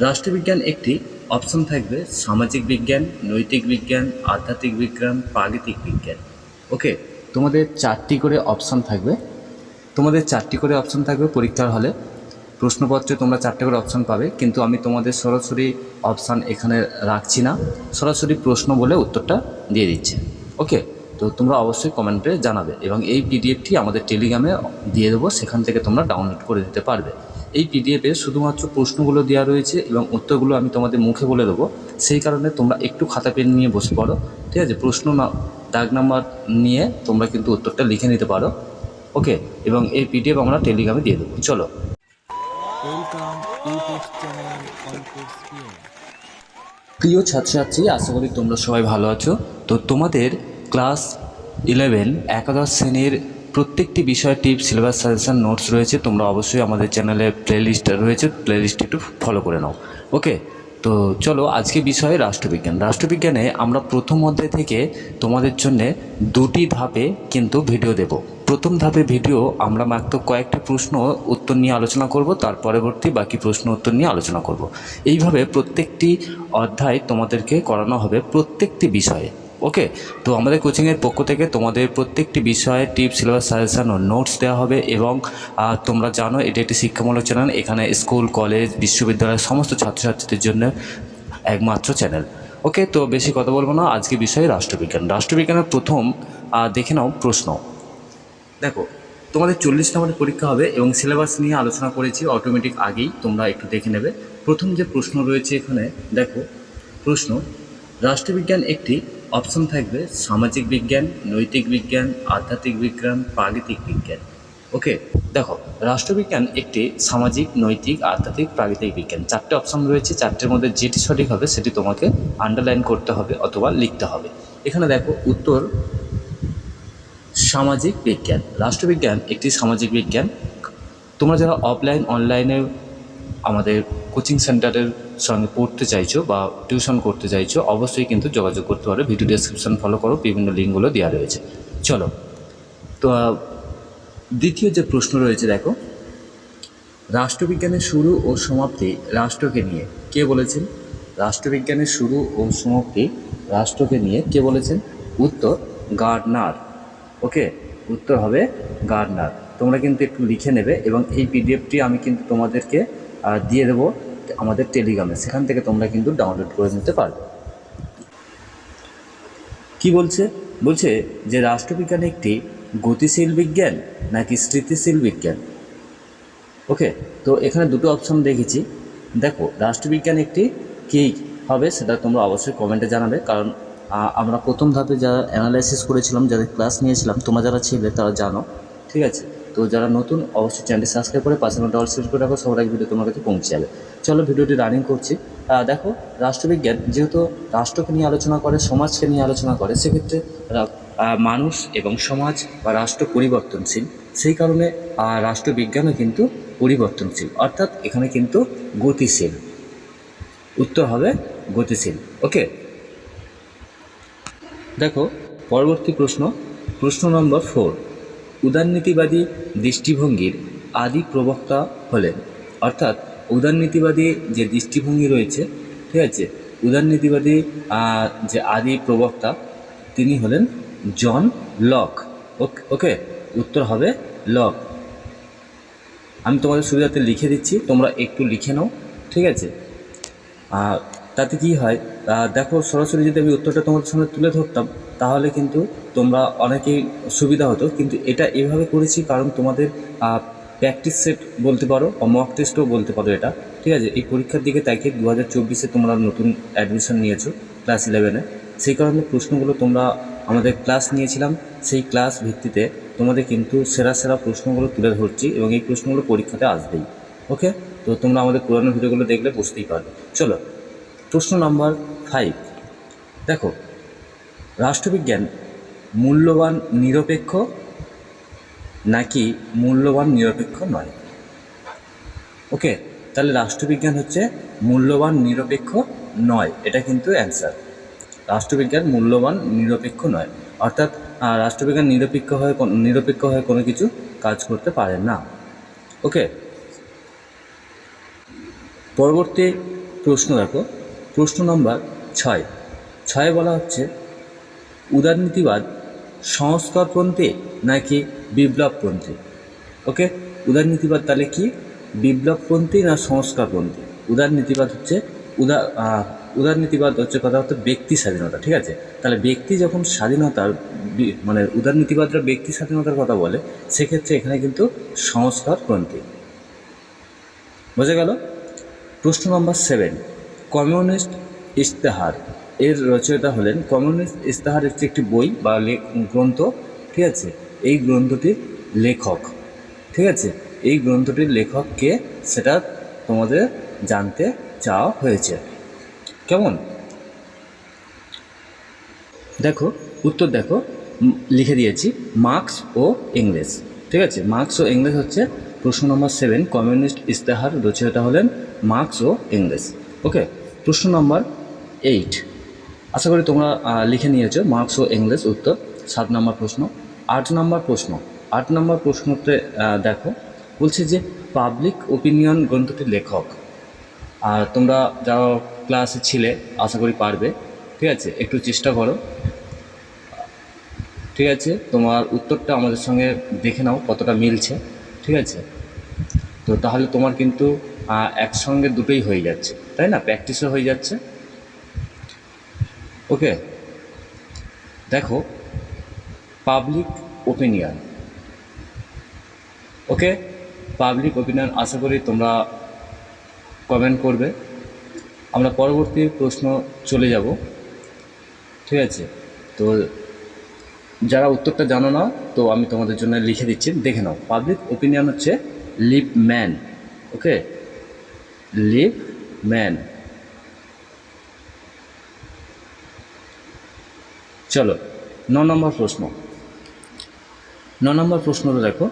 রাষ্ট্রবিজ্ঞান একটি অপশন থাকবে, সামাজিক বিজ্ঞান, নৈতিক বিজ্ঞান, আধ্যাত্মিক বিজ্ঞান, প্রাকৃতিক বিজ্ঞান। ওকে, তোমাদের চারটি করে অপশন থাকবে। তোমাদের চারটি করে অপশন থাকবে পরীক্ষার হলে। প্রশ্নপত্রে তোমরা চারটে করে অপশন পাবে, কিন্তু আমি তোমাদের সরাসরি অপশান এখানে রাখছি না। সরাসরি প্রশ্ন বলে উত্তরটা দিয়ে দিচ্ছে। ওকে, তো তোমরা অবশ্যই কমেন্টে জানাবে এবং এই পিডিএফটি আমাদের টেলিগ্রামে দিয়ে দেবো, সেখান থেকে তোমরা ডাউনলোড করে দিতে পারবে। এই পিডিএফে শুধুমাত্র প্রশ্নগুলো দেওয়া রয়েছে এবং উত্তরগুলো আমি তোমাদের মুখে বলে দেবো। সেই কারণে তোমরা একটু খাতা পেন নিয়ে বসে পড়ো ঠিক আছে? প্রশ্ন না দাগ নাম্বার নিয়ে তোমরা কিন্তু উত্তরটা লিখে নিতে পারো। ওকে এবং এই পিডিএফ আমরা টেলিগ্রামে দিয়ে দেবো। চলো। প্রিয় ছাত্রছাত্রী আশা করি তোমরা সবাই ভালো আছো। তো তোমাদের ক্লাস ইলেভেন একাদশ শ্রেণির প্রত্যেকটি বিষয় টিপস সিলেবাস সাজেশন নোটস রয়েছে, তোমরা অবশ্যই আমাদের চ্যানেলে প্লেলিস্ট রয়েছে প্লেলিস্টটি একটু ফলো করে নাও। ওকে তো চলো, আজকে বিষয় রাষ্ট্রবিজ্ঞান। রাষ্ট্রবিজ্ঞানে আমরা প্রথম অধ্যায় থেকে তোমাদের জন্যে দুটি ধাপে কিন্তু ভিডিও দেব। প্রথম ধাপে ভিডিও আমরা মাত্র কয়েকটি প্রশ্ন উত্তর নিয়ে আলোচনা করব, তার পরবর্তী বাকি প্রশ্ন উত্তর নিয়ে আলোচনা করব। এইভাবে প্রত্যেকটি অধ্যায় তোমাদেরকে করানো হবে প্রত্যেকটি বিষয়ে। ওকে তো আমাদের কোচিংয়ের পক্ষ থেকে তোমাদের প্রত্যেকটি বিষয়ে টিপস সিলেবাস সাজেশন ও নোটস দেওয়া হবে এবং তোমরা জানো এটি একটি শিক্ষামূলক চ্যানেল এখানে স্কুল কলেজ বিশ্ববিদ্যালয়ের সমস্ত ছাত্রছাত্রীদের জন্য একমাত্র চ্যানেল ওকে তো বেশি কথা বলব না, আজকে বিষয় রাষ্ট্রবিজ্ঞান। রাষ্ট্রবিজ্ঞানের প্রথম দেখে নাও প্রশ্ন। দেখো, তোমাদের চল্লিশ নম্বরের পরীক্ষা হবে এবং সিলেবাস নিয়ে আলোচনা করেছি অটোমেটিক আগেই, তোমরা একটু দেখে নেবে। প্রথম যে প্রশ্ন রয়েছে এখানে, দেখো, প্রশ্ন রাষ্ট্রবিজ্ঞান একটি অপশন থাকবে, সামাজিক বিজ্ঞান, নৈতিক বিজ্ঞান, আধ্যাত্মিক বিজ্ঞান, প্রাকৃতিক বিজ্ঞান। ওকে দেখো, রাষ্ট্রবিজ্ঞান একটি সামাজিক, নৈতিক, আধ্যাত্মিক, প্রাকৃতিক বিজ্ঞান। চারটে অপশন রয়েছে, চারটের মধ্যে যেটি সঠিক হবে সেটি তোমাকে আন্ডারলাইন করতে হবে অথবা লিখতে হবে। এখানে দেখো, উত্তর, সামাজিক বিজ্ঞান। রাষ্ট্রবিজ্ঞান একটি সামাজিক বিজ্ঞান। তোমরা যারা অফলাইন অনলাইনে আমাদের কোচিং সেন্টারের সঙ্গে পড়তে চাইছো বা টিউশন করতে চাইছো, অবশ্যই কিন্তু যোগাযোগ করতে পারো। ভিডিও ডেসক্রিপশন ফলো করো, বিভিন্ন লিঙ্কগুলো দেওয়া রয়েছে। চলো। তো দ্বিতীয় যে প্রশ্ন রয়েছে, দেখো। রাষ্ট্রবিজ্ঞানের শুরু ও সমাপ্তি রাষ্ট্রকে নিয়ে কে বলেছেন? রাষ্ট্রবিজ্ঞানের শুরু ও সমাপ্তি রাষ্ট্রকে নিয়ে কে বলেছেন? উত্তর, গার্ডনার। ওকে? উত্তর হবে গার্ডনার। তোমরা কিন্তু একটু লিখে নেবে এবং এই পিডিএফটি আমি কিন্তু তোমাদেরকে দিয়ে দেবো। আমাদের টেলিগ্রামে সেখান থেকে তোমরা কিন্তু ডাউনলোড করে নিতে পারবে। কি বলছে? বলছে যে রাষ্ট্রবিজ্ঞান একটি গতিশীল বিজ্ঞান নাকি স্মৃতিশীল বিজ্ঞান? ওকে তো এখানে দুটো অপশন দেখেছি। দেখো, রাষ্ট্রবিজ্ঞান একটি কী হবে সেটা তোমরা অবশ্যই কমেন্টে জানাবে। কারণ আমরা প্রথম ধাপে যারা অ্যানালাইসিস করেছিলাম, যাদের ক্লাস নিয়েছিলাম, তোমরা যারা ছিলে তারা জানো। ঠিক আছে? তো যারা নতুন, অবশ্যই চ্যানেলটি সাবস্ক্রাইব করে পাশে নোট অল করে রাখো, সবার আগে ভিডিও তোমার কাছে পৌঁছে যাবে। চলো ভিডিওটি রানিং করছি। দেখো, রাষ্ট্রবিজ্ঞান যেহেতু রাষ্ট্রকে নিয়ে আলোচনা করে, সমাজকে নিয়ে আলোচনা করে, সেক্ষেত্রে মানুষ এবং সমাজ বা রাষ্ট্র পরিবর্তনশীল। সেই কারণে রাষ্ট্রবিজ্ঞানও কিন্তু পরিবর্তনশীল। অর্থাৎ এখানে কিন্তু গতিশীল। উত্তর হবে গতিশীল। ওকে? দেখো, পরবর্তী প্রশ্ন। প্রশ্ন নম্বর ফোর উদারনীতিবাদী দৃষ্টিভঙ্গির আদি প্রবক্তা হলেন। অর্থাৎ উদারনীতিবাদী যে দৃষ্টিভঙ্গি রয়েছে, ঠিক আছে? উদারনীতিবাদী যে আদি প্রবক্তা, তিনি হলেন জন লক। ওক- উত্তর হবে লক। আমি তোমাদের সুবিধাতে লিখে দিচ্ছি, তোমরা একটু লিখে নাও, ঠিক আছে? তাতে কি হয় দেখো সরাসরি যদি আমি উত্তরটা তোমাদের সামনে তুলে ধরতাম, তাহলে কিন্তু তোমরা অনেকেই সুবিধা হতো, কিন্তু এটা এভাবে করেছি কারণ তোমাদের প্র্যাকটিস সেট বলতে পারো বা মক টেস্টও বলতে পারো এটা। ঠিক আছে? এই পরীক্ষার দিকে তাকে দু হাজার চব্বিশে তোমরা নতুন অ্যাডমিশন নিয়েছো ক্লাস ইলেভেনে সেই কারণে প্রশ্নগুলো তোমরা আমাদের ক্লাস নিয়েছিলাম। সেই ক্লাস ভিত্তিতে তোমাদের কিন্তু সেরা সেরা প্রশ্নগুলো তুলে ধরছি এবং এই প্রশ্নগুলো পরীক্ষাতে আসবেই। ওকে তো তোমরা আমাদের পুরানো ভিডিওগুলো দেখলে বুঝতেই পারবে। চলো, প্রশ্ন নাম্বার ফাইভ দেখো, রাষ্ট্রবিজ্ঞান মূল্যবান নিরপেক্ষ নাকি মূল্যবান নিরপেক্ষ নয়? ওকে, তাহলে রাষ্ট্রবিজ্ঞান হচ্ছে মূল্যবান নিরপেক্ষ নয়, এটা কিন্তু অ্যান্সার। রাষ্ট্রবিজ্ঞান মূল্যবান নিরপেক্ষ নয়, অর্থাৎ রাষ্ট্রবিজ্ঞান নিরপেক্ষ হয়ে নিরপেক্ষ হয়ে কোনো কিছু কাজ করতে পারে না। ওকে, পরবর্তী প্রশ্ন দেখো। প্রশ্ন নম্বর ছয়। ছয় বলা হচ্ছে, উদারনীতিবাদ সংস্কারপন্থী নাকি বিপ্লবপন্থী? ওকে উদারনীতিবাদ তাহলে কি? বিপ্লবপন্থী না সংস্কারপন্থী? উদারনীতিবাদ হচ্ছে উদার উদারনীতিবাদ হচ্ছে কথা হচ্ছে ব্যক্তি স্বাধীনতা, ঠিক আছে? তাহলে ব্যক্তি যখন স্বাধীনতার মানে উদারনীতিবাদরা ব্যক্তি স্বাধীনতার কথা বলে, সেক্ষেত্রে এখানে কিন্তু সংস্কারপন্থী। বোঝা গেল? প্রশ্ন নম্বর সেভেন কমিউনিস্ট ইস্তেহার এর রচয়িতা হলেন কমিউনিস্ট ইস্তেহার হচ্ছে একটি বই বা গ্রন্থ, ঠিক আছে? এই গ্রন্থটির লেখক, ঠিক আছে? এই গ্রন্থটির লেখককে সেটা তোমাদের জানতে চাওয়া হয়েছে। কেমন? দেখো, উত্তর দেখো লিখে দিয়েছি, মার্কস ও ইংলিশ ঠিক আছে? মার্কস ও ইংলিশ হচ্ছে প্রশ্ন নম্বর সেভেন, কমিউনিস্ট ইস্তেহার রচয়িতা হলেন মার্কস ও ইংলিশ ওকে? প্রশ্ন নম্বর এইট। আশা করি তোমরা লিখে নিয়েছো মার্কস ও ইংলিশ উত্তর, সাত নম্বর প্রশ্ন। আট নম্বর প্রশ্ন। আট নম্বর প্রশ্নতে দেখো, বলছে যে পাবলিক ওপিনিয়ন গ্রন্থটির লেখক। আর তোমরা যারা ক্লাসে ছিলে, আশা করি পারবে। ঠিক আছে? একটু চেষ্টা করো। ঠিক আছে? তোমার উত্তরটা আমাদের সঙ্গে দেখে নাও, কতটা মিলছে। ঠিক আছে? তো তাহলে তোমার কিন্তু একসঙ্গে দুটোই হয়ে যাচ্ছে। তাই না? প্র্যাকটিসও হয়ে যাচ্ছে। ওকে। দেখো public opinion okay public opinion আশা করি তোমরা কমেন্ট করবে। আমরা পরবর্তী প্রশ্ন চলে যাব। ঠিক আছে? তো যারা উত্তরটা জানো না, তো আমি তোমাদের জন্য লিখে দিচ্ছি। দেখে নাও পাবলিক ওপিনিয়ন হচ্ছে Lippmann okay? Lippmann চলো, ন নম্বর প্রশ্ন। ন নম্বর প্রশ্নটা দেখো।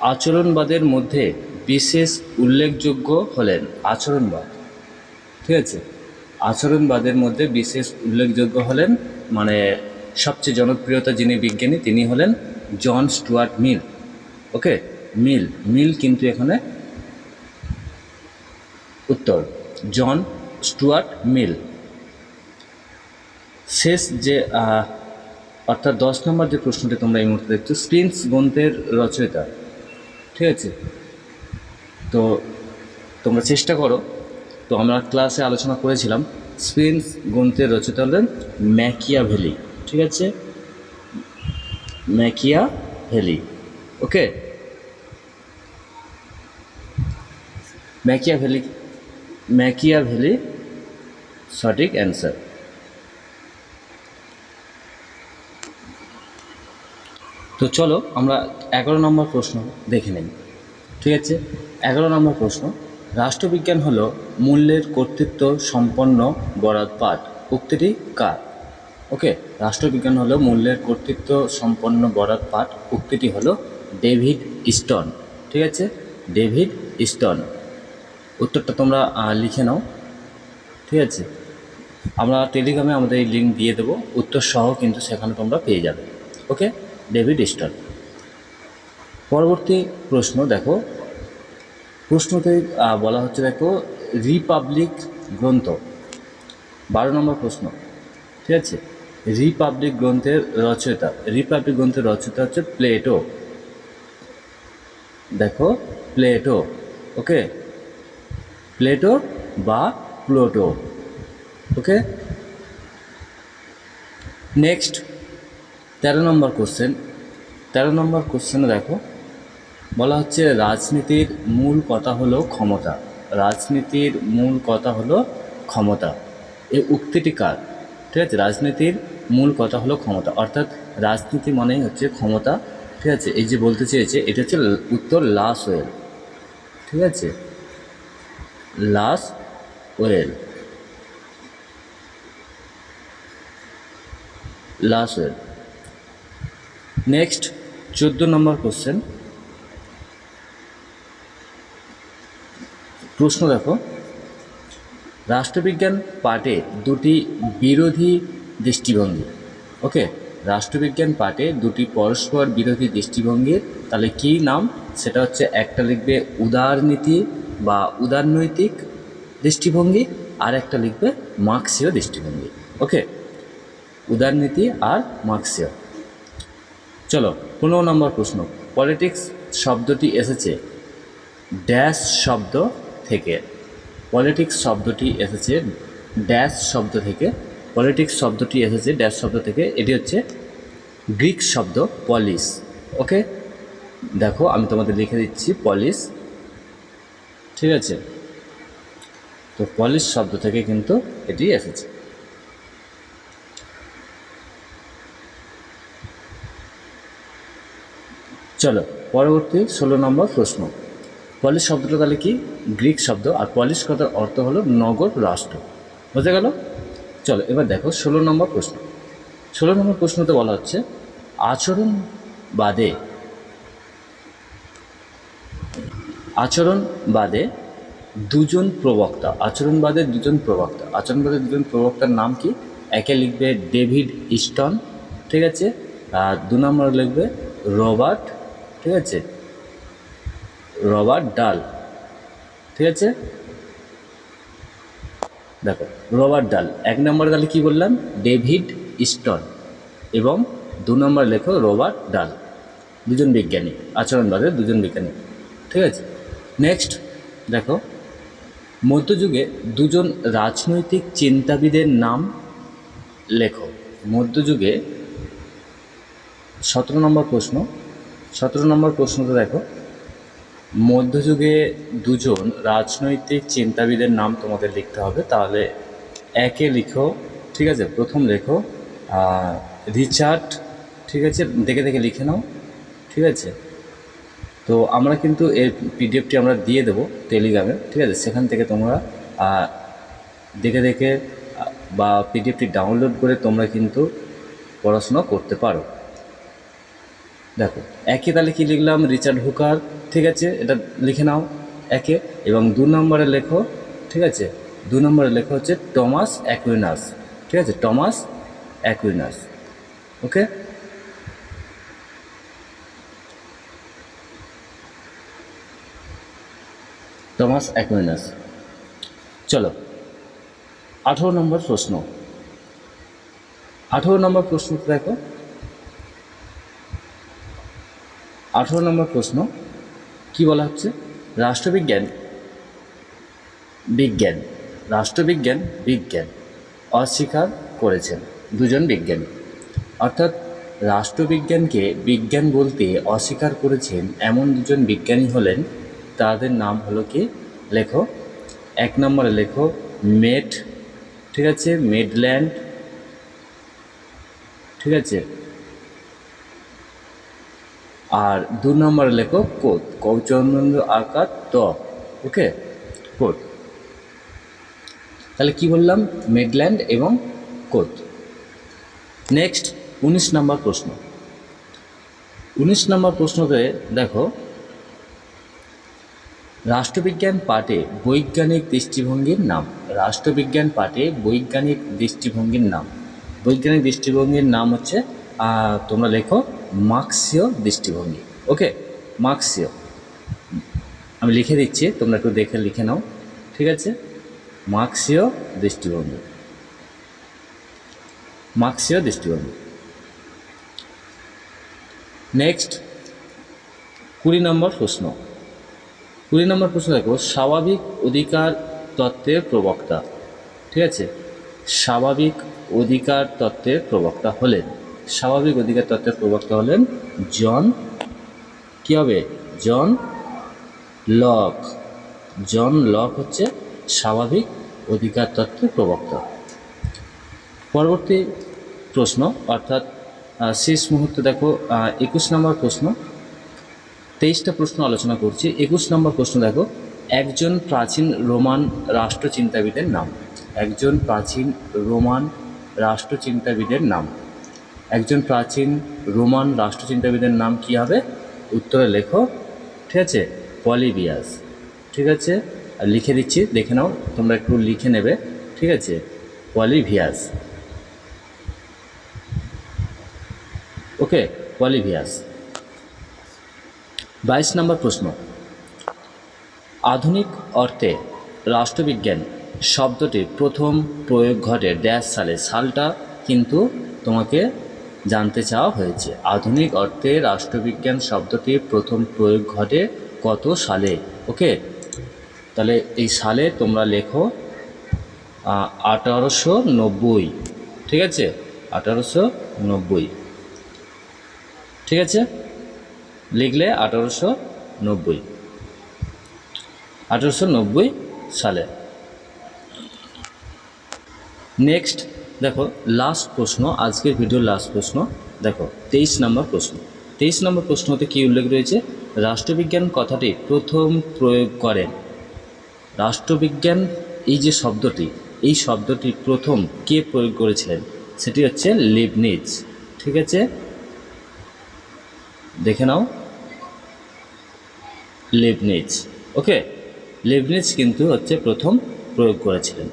আচরণবাদের মধ্যে বিশেষ উল্লেখযোগ্য হলেন আচরণবাদ। ঠিক আছে? আচরণবাদের মধ্যে বিশেষ উল্লেখযোগ্য হলেন মানে সবচেয়ে জনপ্রিয়তা যিনি বিজ্ঞানী, তিনি হলেন জন স্টুয়ার্ট মিল। ওকে? মিল। মিল কিন্তু এখানে উত্তর। John Stuart Mill. শেষ যে অর্থাৎ দশ নম্বর যে প্রশ্নটি তোমরা এই মুহূর্তে দেখছ স্প্রিন্স গ্রন্থের রচয়িতা। ঠিক আছে? তো তোমরা চেষ্টা করো। তো আমরা ক্লাসে আলোচনা করেছিলাম স্প্রিন্স গ্রন্থের রচয়িতা হলেন ম্যাকিয়া ভ্যালি ঠিক আছে? Machiavelli okay? ম্যাকিয়া valley Machiavelli সঠিক অ্যান্সার। তো চলো আমরা এগারো নম্বর প্রশ্ন দেখে নিই। ঠিক আছে? এগারো নম্বর প্রশ্ন, রাষ্ট্রবিজ্ঞান হলো মূল্যের কর্তৃত্ব সম্পন্ন বরাদ পাঠ। উক্তিটি কার? ওকে, রাষ্ট্রবিজ্ঞান হলো মূল্যের কর্তৃত্ব সম্পন্ন বরাদ পাঠ। উক্তিটি হলো ডেভিড ইস্টন। ঠিক আছে? David Easton. উত্তরটা তোমরা লিখে নাও। ঠিক আছে? আমরা টেলিগ্রামে আমাদের এই লিঙ্ক দিয়ে দেবো। উত্তর সহ কিন্তু সেখানে তোমরা পেয়ে যাবে। ওকে? ডেভিড স্টন পরবর্তী প্রশ্ন, দেখো। প্রশ্নতে বলা হচ্ছে, দেখো, রিপাবলিক গ্রন্থ। বারো নম্বর প্রশ্ন, ঠিক আছে? রিপাবলিক গ্রন্থের রচয়িতা, রিপাবলিক গ্রন্থের রচয়িতা হচ্ছে প্লেটো। দেখো, প্লেটো, ওকে? প্লেটো বা প্লোটো, ওকে? নেক্সট। তেরো নম্বর কোশ্চেন তেরো নম্বর কোশ্চেনে দেখো, বলা হচ্ছে রাজনীতির মূল কথা হলো ক্ষমতা। রাজনীতির মূল কথা হলো ক্ষমতা। এই উক্তিটি কার? ঠিক আছে, রাজনীতির মূল কথা হলো ক্ষমতা। অর্থাৎ রাজনীতি মানেই হচ্ছে ক্ষমতা, ঠিক আছে? এই যে বলতে চেয়েছে, এটা হচ্ছে উত্তর লাস ওয়েল। ঠিক আছে? Lasswell. Lasswell. Next চোদ্দ নম্বর কোশ্চেন প্রশ্ন দেখো। রাষ্ট্রবিজ্ঞান পাঠে দুটি বিরোধী দৃষ্টিভঙ্গি। ওকে রাষ্ট্রবিজ্ঞান পাঠে দুটি পরস্পর বিরোধী দৃষ্টিভঙ্গির তাহলে কী নাম? সেটা হচ্ছে একটা লিখবে উদারনীতি বা উদারনৈতিক দৃষ্টিভঙ্গি, আর একটা লিখবে মার্ক্সীয় দৃষ্টিভঙ্গি। ওকে উদারনীতি আর মার্ক্সীয়। চলো, পনেরো নম্বর প্রশ্ন। পলিটিক্স শব্দটি এসেছে ড্যাশ শব্দ থেকে। পলিটিক্স শব্দটি এসেছে ড্যাশ শব্দ থেকে। পলিটিক্স শব্দটি এসেছে ড্যাশ শব্দ থেকে। এটি হচ্ছে গ্রিক শব্দ পলিস। ওকে? দেখো, আমি তোমাদের লিখে দিচ্ছি পলিস। ঠিক আছে? তো পলিশ শব্দ থেকে কিন্তু এটি এসেছে। চলো, পরবর্তী ষোলো নম্বর প্রশ্ন। পলিশ শব্দটা তাহলে কি? গ্রিক শব্দ। আর পলিশ কথার অর্থ হলো নগর রাষ্ট্র। বুঝে গেল? চলো, এবার দেখো ষোলো নম্বর প্রশ্ন। ষোলো নম্বর প্রশ্নতে বলা হচ্ছে, আচরণ বাদে আচরণ বাদে দুজন প্রবক্তা। আচরণবাদের দুজন প্রবক্তা। আচরণবাদের দুজন প্রবক্তার নাম কি? একে লিখবে ডেভিড ইস্টন ঠিক আছে? আর দু নম্বরে লিখবে রবার্ট ঠিক আছে? রবার্ট ডাল। ঠিক আছে? দেখো রবার্ট ডাল। এক নম্বরে তাহলে কী বললাম? ডেভিড ইস্টন এবং দু নম্বরে লেখো রবার্ট ডাল। দুজন বিজ্ঞানী আচরণবাদের দুজন বিজ্ঞানী। ঠিক আছে? নেক্সট দেখো, মধ্যযুগে দুজন রাজনৈতিক চিন্তাবিদের নাম লেখো। মধ্যযুগে সতেরো নম্বর প্রশ্ন সতেরো নম্বর প্রশ্নটা দেখো। মধ্যযুগে দুজন রাজনৈতিক চিন্তাবিদের নাম তোমাদের লিখতে হবে, তাহলে একে লিখো, ঠিক আছে? প্রথম লেখো রিচার্ড, ঠিক আছে? দেখে দেখে লিখে নাও, ঠিক আছে? তো আমরা কিন্তু এর পিডিএফটি আমরা দিয়ে দেবো টেলিগ্রামে, ঠিক আছে? সেখান থেকে তোমরা দেখে দেখে বা পিডিএফটি ডাউনলোড করে তোমরা কিন্তু পড়াশোনা করতে পারো। দেখো, একে তাহলে কি লিখলাম? রিচার্ড হুকার, ঠিক আছে? এটা লিখে নাও, একে। এবং দু নম্বরে লেখো, ঠিক আছে? দু নম্বরে লেখো হচ্ছে টমাস অ্যাকুইনাস, ঠিক আছে? Thomas Aquinas, okay? Thomas Aquinas. চলো, আঠেরো নম্বর প্রশ্ন। আঠেরো নম্বর প্রশ্ন দেখো। আঠেরো নম্বর প্রশ্ন, কি বলা হচ্ছে? রাষ্ট্রবিজ্ঞান, বিজ্ঞান রাষ্ট্রবিজ্ঞান, বিজ্ঞান অস্বীকার করেছেন দুজন বিজ্ঞানী। অর্থাৎ রাষ্ট্রবিজ্ঞানকে বিজ্ঞান বলতে অস্বীকার করেছেন এমন দুজন বিজ্ঞানী হলেন, তাদের নাম হলো কি? লেখো এক নম্বরে লেখো মেট, ঠিক আছে? মেডল্যান্ড, ঠিক আছে? আর দু নম্বরে লেখো কোত কৌচন্দ্র আকার ত ওকে কোত তাহলে কি বললাম? মিডল্যান্ড এবং কোত নেক্সট উনিশ নম্বর প্রশ্ন। উনিশ নম্বর প্রশ্নতে দেখো। রাষ্ট্রবিজ্ঞান পাঠে বৈজ্ঞানিক দৃষ্টিভঙ্গির নাম। রাষ্ট্রবিজ্ঞান পাঠে বৈজ্ঞানিক দৃষ্টিভঙ্গির নাম। বৈজ্ঞানিক দৃষ্টিভঙ্গির নাম হচ্ছে তোমরা লেখো মার্ক্সীয় দৃষ্টিভঙ্গি। ওকে? মার্ক্সীয়। আমি লিখে দিচ্ছি, তোমরা একটু দেখে লিখে নাও। ঠিক আছে? মার্ক্সীয় দৃষ্টিভঙ্গি। মার্ক্সীয় দৃষ্টিভঙ্গি। নেক্সট, কুড়ি নম্বর প্রশ্ন। কুড়ি নম্বর প্রশ্ন দেখো, স্বাভাবিক অধিকার তত্ত্বের প্রবক্তা। ঠিক আছে? স্বাভাবিক অধিকার তত্ত্বের প্রবক্তা হলেন। স্বাভাবিক অধিকার তত্ত্বের প্রবক্তা হলেন জন কী হবে? John Locke. জন লক হচ্ছে স্বাভাবিক অধিকার তত্ত্বের প্রবক্তা। পরবর্তী প্রশ্ন, অর্থাৎ শেষ মুহূর্তে দেখো একুশ নম্বর প্রশ্ন। তেইশটা প্রশ্ন আলোচনা করছি। একুশ নম্বর প্রশ্ন দেখো, একজন প্রাচীন রোমান রাষ্ট্রচিন্তাবিদের নাম। একজন প্রাচীন রোমান রাষ্ট্রচিন্তাবিদের নাম। একজন প্রাচীন রোমান রাষ্ট্রচিন্তাবিদের নাম কি হবে? উত্তরে লেখো, ঠিক আছে, পলিবিয়াস। ঠিক আছে? আর লিখে দিচ্ছি, দেখে নাও, তোমরা একটু লিখে নেবে। ঠিক আছে? পলিভিয়াস। ওকে, পলিভিয়াস। বাইশ নম্বর প্রশ্ন। আধুনিক অর্থে রাষ্ট্রবিজ্ঞান শব্দটির প্রথম প্রয়োগ ঘটে ড্যাশ সালে সালটা, কিন্তু তোমাকে জানতে চাওয়া হয়েছে। আধুনিক অর্থে রাষ্ট্রবিজ্ঞান শব্দটির প্রথম প্রয়োগ ঘটে কত সালে? ওকে, তাহলে এই সালে তোমরা লেখো আঠারোশো নব্বই। ঠিক আছে? আঠারোশো নব্বই। ঠিক আছে? লিখলে আঠারোশো নব্বই। আঠারোশো নব্বই সালে। নেক্সট দেখো লাস্ট প্রশ্ন, আজকের ভিডিওর লাস্ট প্রশ্ন। দেখো, তেইশ নম্বর প্রশ্ন। তেইশ নম্বর প্রশ্নতে কী উল্লেখ রয়েছে? রাষ্ট্রবিজ্ঞান কথাটি প্রথম প্রয়োগ করেন। রাষ্ট্রবিজ্ঞান, এই যে শব্দটি, এই শব্দটি প্রথম কে প্রয়োগ করেছিলেন? সেটি হচ্ছে লিবনিজ। ঠিক আছে? দেখে নাও। লিবনিজ। ওকে? লিবনিজ কিন্তু হচ্ছে প্রথম প্রয়োগ করেছিলেন।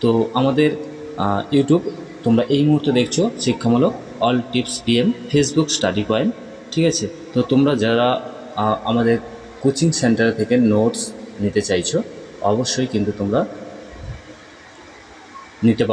তো আমাদের ইউটিউব তোমরা এই মুহূর্তে দেখছ শিক্ষামূলক all tips PM Facebook study point ঠিক আছে? তো তোমরা যারা আমাদের কোচিং সেন্টার থেকে নোটস নিতে চাইছো, অবশ্যই কিন্তু তোমরা নিতে পারো।